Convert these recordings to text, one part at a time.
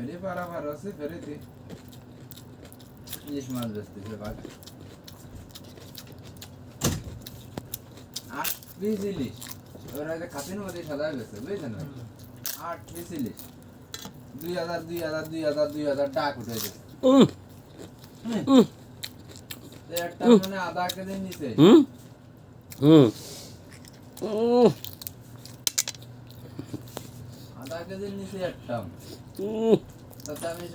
ফেরি পারাবার আছে ফেরিতে। ইলিশ মাছ বেচতেছে ভাগ আট পিস ইলিশ। ওরা যে খাতির মধ্যে সাদা গেছে বুঝলেন আট পিস ইলিশ। দুই হাজার দুই হাজার দুই হাজার দুই হাজার ডাক উঠে। তো একটা মানে আধা কেজি নিচে হুম। হুম। আধা কেজির নিচে একটা। আমি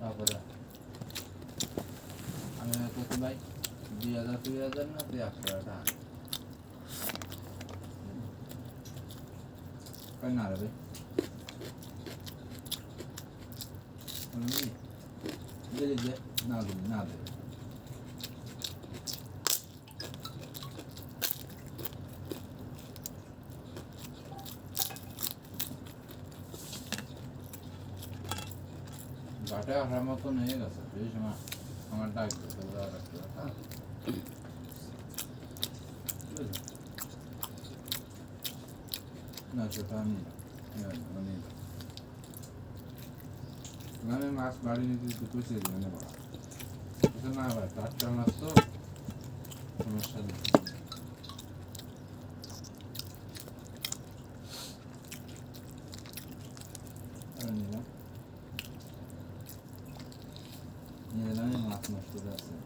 তারপরে? আমি ভাই দুই হাজার দুই হাজার না তুই একশো টাকা রে ভাই দিলি দে না দিলি না দে ঘাটে আসার মতন হয়ে গেছে সেই সময় আমার ডাক দিতে যাওয়ার একটা কথা বুঝলি? না সেটা আমি না আমি আমি মাছ বাড়ি নিতে একটু পুষে দিই না ভাই টাটকা মাছ তো সমস্যা নেই মাছ নষ্ট করে